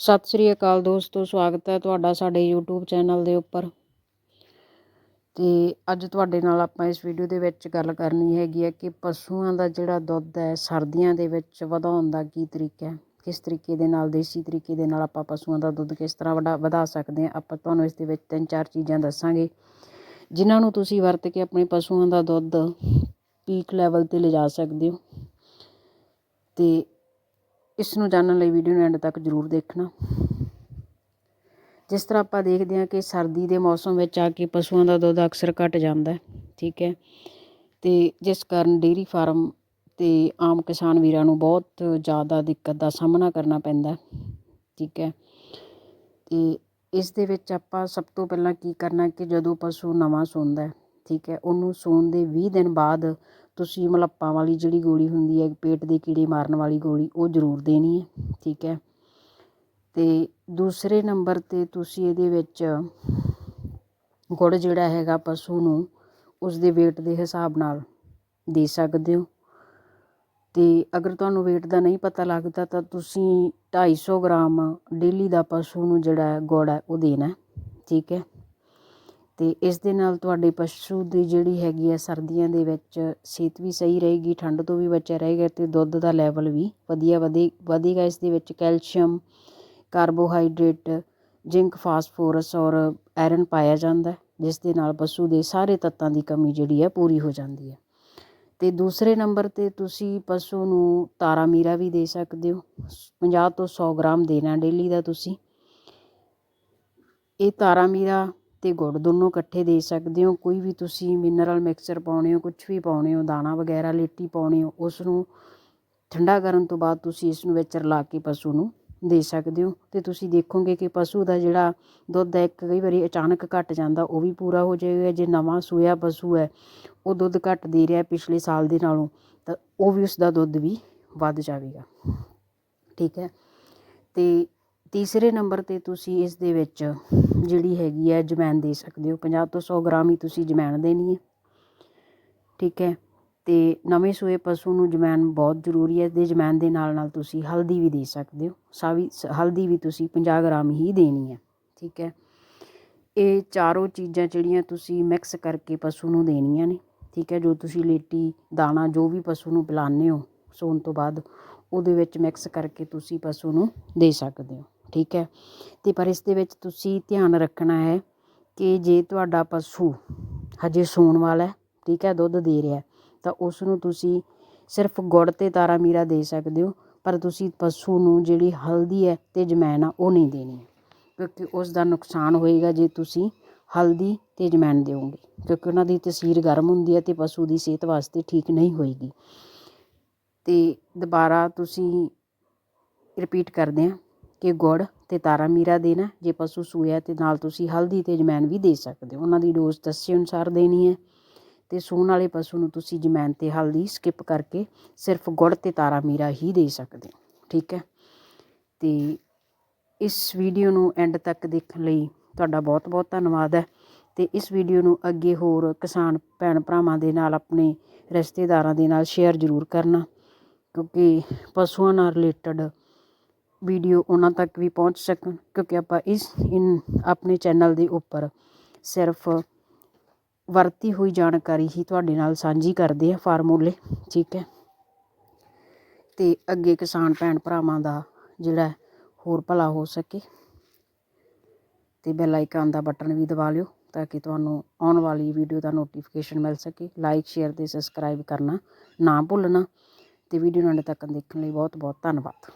ਸਤਿ ਸ੍ਰੀ ਅਕਾਲ ਦੋਸਤੋ, ਸਵਾਗਤ ਹੈ ਤੁਹਾਡਾ ਸਾਡੇ YouTube ਚੈਨਲ ਦੇ ਉੱਪਰ। ਤੇ ਅੱਜ ਤੁਹਾਡੇ ਨਾਲ ਆਪਾਂ ਇਸ ਵੀਡੀਓ ਦੇ ਵਿੱਚ ਗੱਲ ਕਰਨੀ ਹੈਗੀ ਹੈ ਕਿ ਪਸ਼ੂਆਂ ਦਾ ਜਿਹੜਾ ਦੁੱਧ ਹੈ, ਸਰਦੀਆਂ ਦੇ ਵਿੱਚ ਵਧਾਉਣ ਦਾ ਕੀ ਤਰੀਕਾ ਹੈ? ਕਿਸ ਤਰੀਕੇ ਦੇ ਨਾਲ, ਦੇਸੀ ਤਰੀਕੇ ਦੇ ਨਾਲ ਆਪਾਂ ਪਸ਼ੂਆਂ ਦਾ ਦੁੱਧ ਕਿਸ ਤਰ੍ਹਾਂ ਵਡਾ ਵਧਾ ਸਕਦੇ ਹਾਂ? ਆਪਾਂ ਤੁਹਾਨੂੰ ਇਸ ਦੇ ਵਿੱਚ ਤਿੰਨ ਚਾਰ ਚੀਜ਼ਾਂ ਦੱਸਾਂਗੇ। ਜਿਨ੍ਹਾਂ ਨੂੰ ਤੁਸੀਂ ਵਰਤ ਕੇ ਆਪਣੇ ਪਸ਼ੂਆਂ ਦਾ ਦੁੱਧ ਪੀਕ ਲੈਵਲ ਤੇ ਲਿਜਾ ਸਕਦੇ ਹੋ। ਤੇ ਇਸ ਨੂੰ ਜਾਣਨ ਲਈ ਵੀਡੀਓ ਨੂੰ ਐਂਡ ਤੱਕ ਜ਼ਰੂਰ ਦੇਖਣਾ। ਜਿਸ ਤਰ੍ਹਾਂ ਆਪਾਂ ਦੇਖਦੇ ਹਾਂ ਕਿ ਸਰਦੀ ਦੇ ਮੌਸਮ ਵਿੱਚ ਆ ਕੇ ਪਸ਼ੂਆਂ ਦਾ ਦੁੱਧ ਅਕਸਰ ਘਟ ਜਾਂਦਾ ਠੀਕ ਹੈ। ਤੇ ਜਿਸ ਕਾਰਨ ਡੇਅਰੀ ਫਾਰਮ ਤੇ ਆਮ ਕਿਸਾਨ ਵੀਰਾਂ ਨੂੰ ਬਹੁਤ ਜ਼ਿਆਦਾ ਦਿੱਕਤ ਦਾ ਸਾਹਮਣਾ ਕਰਨਾ ਪੈਂਦਾ ਠੀਕ ਹੈ। ਤੇ ਇਸ ਦੇ ਵਿੱਚ ਆਪਾਂ ਸਭ ਤੋਂ ਪਹਿਲਾਂ ਕੀ ਕਰਨਾ ਕਿ ਜਦੋਂ ਪਸ਼ੂ ਨਵਾਂ ਸੌਂਦਾ ਠੀਕ ਹੈ, ਉਹਨੂੰ ਸੌਣ ਦੇ 20 ਦਿਨ ਬਾਅਦ ਤੁਸੀਂ ਮਲੱਪਾਂ ਵਾਲੀ ਜਿਹੜੀ ਗੋਲੀ ਹੁੰਦੀ ਹੈ, ਪੇਟ ਦੇ ਕੀੜੇ ਮਾਰਨ ਵਾਲੀ ਗੋਲੀ, ਉਹ ਜ਼ਰੂਰ ਦੇਣੀ ਹੈ, ਠੀਕ ਹੈ। ਅਤੇ ਦੂਸਰੇ ਨੰਬਰ 'ਤੇ ਤੁਸੀਂ ਇਹਦੇ ਵਿੱਚ ਗੁੜ ਜਿਹੜਾ ਹੈਗਾ ਪਸ਼ੂ ਨੂੰ ਉਸਦੇ ਵੇਟ ਦੇ ਹਿਸਾਬ ਨਾਲ ਦੇ ਸਕਦੇ ਹੋ। ਅਤੇ ਅਗਰ ਤੁਹਾਨੂੰ ਵੇਟ ਦਾ ਨਹੀਂ ਪਤਾ ਲੱਗਦਾ, ਤਾਂ ਤੁਸੀਂ ਢਾਈ ਸੌ ਗ੍ਰਾਮ ਡੇਲੀ ਦਾ ਪਸ਼ੂ ਨੂੰ ਜਿਹੜਾ ਗੁੜ ਹੈ, ਉਹ ਦੇਣਾ ਠੀਕ ਹੈ। ਅਤੇ ਇਸ ਦੇ ਨਾਲ ਤੁਹਾਡੇ ਪਸ਼ੂ ਦੀ ਜਿਹੜੀ ਹੈਗੀ ਆ ਸਰਦੀਆਂ ਦੇ ਵਿੱਚ ਸਿਹਤ ਵੀ ਸਹੀ ਰਹੇਗੀ, ਠੰਡ ਤੋਂ ਵੀ ਬਚਿਆ ਰਹੇਗਾ ਅਤੇ ਦੁੱਧ ਦਾ ਲੈਵਲ ਵੀ ਵਧੀਆ ਵਧੇ, ਵਧੇਗਾ। ਇਸ ਦੇ ਵਿੱਚ ਕੈਲਸ਼ੀਅਮ, ਕਾਰਬੋਹਾਈਡਰੇਟ, ਜ਼ਿੰਕ, ਫਾਸਫੋਰਸ ਔਰ ਆਇਰਨ ਪਾਇਆ ਜਾਂਦਾ, ਜਿਸ ਦੇ ਨਾਲ ਪਸ਼ੂ ਦੇ ਸਾਰੇ ਤੱਤਾਂ ਦੀ ਕਮੀ ਜਿਹੜੀ ਹੈ ਪੂਰੀ ਹੋ ਜਾਂਦੀ ਹੈ ਅਤੇ ਦੂਸਰੇ ਨੰਬਰ 'ਤੇ ਤੁਸੀਂ ਪਸ਼ੂ ਨੂੰ ਤਾਰਾ ਮੀਰਾ ਵੀ ਦੇ ਸਕਦੇ ਹੋ। 50 ਤੋਂ ਸੌ ਗ੍ਰਾਮ ਦੇਣਾ ਡੇਲੀ ਦਾ ਤੁਸੀਂ। ਇਹ ਤਾਰਾ ਮੀਰਾ ਅਤੇ ਗੁੜ ਦੋਨੋਂ ਇਕੱਠੇ ਦੇ ਸਕਦੇ ਹੋ। ਕੋਈ ਵੀ ਤੁਸੀਂ ਮਿਨਰਲ ਮਿਕਸਚਰ ਪਾਉਣੇ ਹੋ, ਕੁਛ ਵੀ ਪਾਉਣੇ ਹੋ, ਦਾਣਾ ਵਗੈਰਾ, ਲੇਟੀ ਪਾਉਣੇ ਹੋ, ਉਸ ਨੂੰ ਠੰਡਾ ਕਰਨ ਤੋਂ ਬਾਅਦ ਤੁਸੀਂ ਇਸ ਨੂੰ ਵਿੱਚ ਰਲਾ ਕੇ ਪਸ਼ੂ ਨੂੰ ਦੇ ਸਕਦੇ ਹੋ। ਅਤੇ ਤੁਸੀਂ ਦੇਖੋਗੇ ਕਿ ਪਸ਼ੂ ਦਾ ਜਿਹੜਾ ਦੁੱਧ ਹੈ, ਇੱਕ ਕਈ ਵਾਰੀ ਅਚਾਨਕ ਘੱਟ ਜਾਂਦਾ, ਉਹ ਵੀ ਪੂਰਾ ਹੋ ਜਾਏਗਾ। ਜੇ ਨਵਾਂ ਸੂਇਆ ਪਸ਼ੂ ਹੈ, ਉਹ ਦੁੱਧ ਘੱਟ ਦੇ ਰਿਹਾ ਪਿਛਲੇ ਸਾਲ ਦੇ ਨਾਲੋਂ, ਤਾਂ ਉਹ ਵੀ ਉਸ ਦਾ ਦੁੱਧ ਵੀ ਵੱਧ ਜਾਵੇਗਾ। ਠੀਕ ਹੈ? ਅਤੇ ਤੀਸਰੇ ਨੰਬਰ 'ਤੇ ਤੁਸੀਂ ਇਸ ਦੇ ਵਿੱਚ ਜਿਹੜੀ ਹੈਗੀ ਹੈ ਜਮੈਨ ਦੇ ਸਕਦੇ ਹੋ। 50 ਤੋਂ ਸੌ ਗ੍ਰਾਮ ਹੀ ਤੁਸੀਂ ਜਮੈਨ ਦੇਣੀ ਹੈ। ਠੀਕ ਹੈ? ਅਤੇ ਨਵੇਂ ਸੂਏ ਪਸ਼ੂ ਨੂੰ ਜਮੈਨ ਬਹੁਤ ਜ਼ਰੂਰੀ ਹੈ। ਦੇ ਜਮੈਨ ਦੇ ਨਾਲ ਨਾਲ ਤੁਸੀਂ ਹਲਦੀ ਵੀ ਦੇ ਸਕਦੇ ਹੋ। ਸਾਵੀ ਹਲਦੀ ਵੀ ਤੁਸੀਂ 50 ਗ੍ਰਾਮ ਹੀ ਦੇਣੀ ਹੈ। ਠੀਕ ਹੈ? ਇਹ ਚਾਰੋਂ ਚੀਜ਼ਾਂ ਜਿਹੜੀਆਂ ਤੁਸੀਂ ਮਿਕਸ ਕਰਕੇ ਪਸ਼ੂ ਨੂੰ ਦੇਣੀਆਂ ਨੇ। ਠੀਕ ਹੈ? ਜੋ ਤੁਸੀਂ ਲੇਟੀ, ਦਾਣਾ, ਜੋ ਵੀ ਪਸ਼ੂ ਨੂੰ ਪਿਲਾਉਂਦੇ ਹੋ, ਸੌਣ ਤੋਂ ਬਾਅਦ, ਉਹਦੇ ਵਿੱਚ ਮਿਕਸ ਕਰਕੇ ਤੁਸੀਂ ਪਸ਼ੂ ਨੂੰ ਦੇ ਸਕਦੇ ਹੋ। ਠੀਕ ਹੈ? ਅਤੇ ਪਰ ਇਸ ਦੇ ਵਿੱਚ ਤੁਸੀਂ ਧਿਆਨ ਰੱਖਣਾ ਹੈ ਕਿ ਜੇ ਤੁਹਾਡਾ ਪਸ਼ੂ ਹਜੇ ਸੌਣ ਵਾਲਾ ਹੈ, ਠੀਕ ਹੈ, ਦੁੱਧ ਦੇ ਰਿਹਾ ਤਾਂ ਉਸ ਨੂੰ ਤੁਸੀਂ ਸਿਰਫ ਗੁੜ ਅਤੇ ਤਾਰਾ ਮੀਰਾ ਦੇ ਸਕਦੇ ਹੋ, ਪਰ ਤੁਸੀਂ ਪਸ਼ੂ ਨੂੰ ਜਿਹੜੀ ਹਲਦੀ ਹੈ ਅਤੇ ਜਮੈਨ ਆ, ਉਹ ਨਹੀਂ ਦੇਣੀ ਕਿਉਂਕਿ ਉਸ ਦਾ ਨੁਕਸਾਨ ਹੋਏਗਾ ਜੇ ਤੁਸੀਂ ਹਲਦੀ ਅਤੇ ਜਮੈਨ ਦਿਓਗੇ, ਕਿਉਂਕਿ ਉਹਨਾਂ ਦੀ ਤਸੀਰ ਗਰਮ ਹੁੰਦੀ ਹੈ ਅਤੇ ਪਸ਼ੂ ਦੀ ਸਿਹਤ ਵਾਸਤੇ ਠੀਕ ਨਹੀਂ ਹੋਏਗੀ। ਅਤੇ ਦੁਬਾਰਾ ਤੁਸੀਂ ਰਿਪੀਟ ਕਰਦੇ ਹਾਂ। ਕਿ ਗੁੜ ਅਤੇ ਤਾਰਾ ਮੀਰਾ ਦੇਣਾ ਜੇ ਪਸ਼ੂ ਸੂਇਆ ਤੇ ਨਾਲ ਤੁਸੀਂ ਹਲਦੀ ਅਤੇ ਜਮੈਨ ਵੀ ਦੇ ਸਕਦੇ ਹੋ। ਉਹਨਾਂ ਦੀ ਡੋਜ਼ ਦੱਸੇ ਅਨੁਸਾਰ ਦੇਣੀ ਹੈ। ਅਤੇ ਸੂਣ ਵਾਲੇ ਪਸ਼ੂ ਨੂੰ ਤੁਸੀਂ ਜਮੈਨ ਅਤੇ ਹਲਦੀ ਸਕਿੱਪ ਕਰਕੇ ਸਿਰਫ ਗੁੜ ਅਤੇ ਤਾਰਾ ਮੀਰਾ ਹੀ ਦੇ ਸਕਦੇ ਹੋ। ਠੀਕ ਹੈ। ਅਤੇ ਇਸ ਵੀਡੀਓ ਨੂੰ ਐਂਡ ਤੱਕ ਦੇਖਣ ਲਈ ਤੁਹਾਡਾ ਬਹੁਤ ਬਹੁਤ ਧੰਨਵਾਦ ਹੈ। ਅਤੇ ਇਸ ਵੀਡੀਓ ਨੂੰ ਅੱਗੇ ਹੋਰ ਕਿਸਾਨ ਭੈਣ ਭਰਾਵਾਂ ਦੇ ਨਾਲ ਆਪਣੇ ਰਿਸ਼ਤੇਦਾਰਾਂ ਦੇ ਨਾਲ ਸ਼ੇਅਰ ਜ਼ਰੂਰ ਕਰਨਾ। ਕਿਉਂਕਿ ਪਸ਼ੂਆਂ ਨਾਲ ਰਿਲੇਟਡ ਵੀਡੀਓ ਉਹਨਾਂ ਤੱਕ ਵੀ ਪਹੁੰਚ ਸਕਣ, ਕਿਉਂਕਿ ਆਪਾਂ ਇਸ, ਇਨ, ਆਪਣੇ ਚੈਨਲ ਦੇ ਉੱਪਰ ਸਿਰਫ ਵਰਤੀ ਹੋਈ ਜਾਣਕਾਰੀ ਹੀ ਤੁਹਾਡੇ ਨਾਲ ਸਾਂਝੀ ਕਰਦੇ ਆ ਫਾਰਮੂਲੇ, ਠੀਕ ਹੈ। ਤੇ ਅੱਗੇ ਕਿਸਾਨ ਭੈਣ ਭਰਾਵਾਂ ਦਾ ਜਿਹੜਾ ਹੋਰ ਭਲਾ ਹੋ ਸਕੇ। ਤੇ ਬੈਲ ਆਈਕਨ ਦਾ ਬਟਨ ਵੀ ਦਬਾ ਲਿਓ, ਤਾਂ ਕਿ ਤੁਹਾਨੂੰ ਆਉਣ ਵਾਲੀ ਵੀਡੀਓ ਦਾ ਨੋਟੀਫਿਕੇਸ਼ਨ ਮਿਲ ਸਕੇ। ਲਾਈਕ ਸ਼ੇਅਰ ਤੇ ਸਬਸਕ੍ਰਾਈਬ ਕਰਨਾ ਨਾ ਭੁੱਲਣਾ। ਤੇ ਵੀਡੀਓ ਨੂੰ ਅੰਤ ਤੱਕ ਦੇਖਣ ਲਈ ਬਹੁਤ ਬਹੁਤ ਧੰਨਵਾਦ।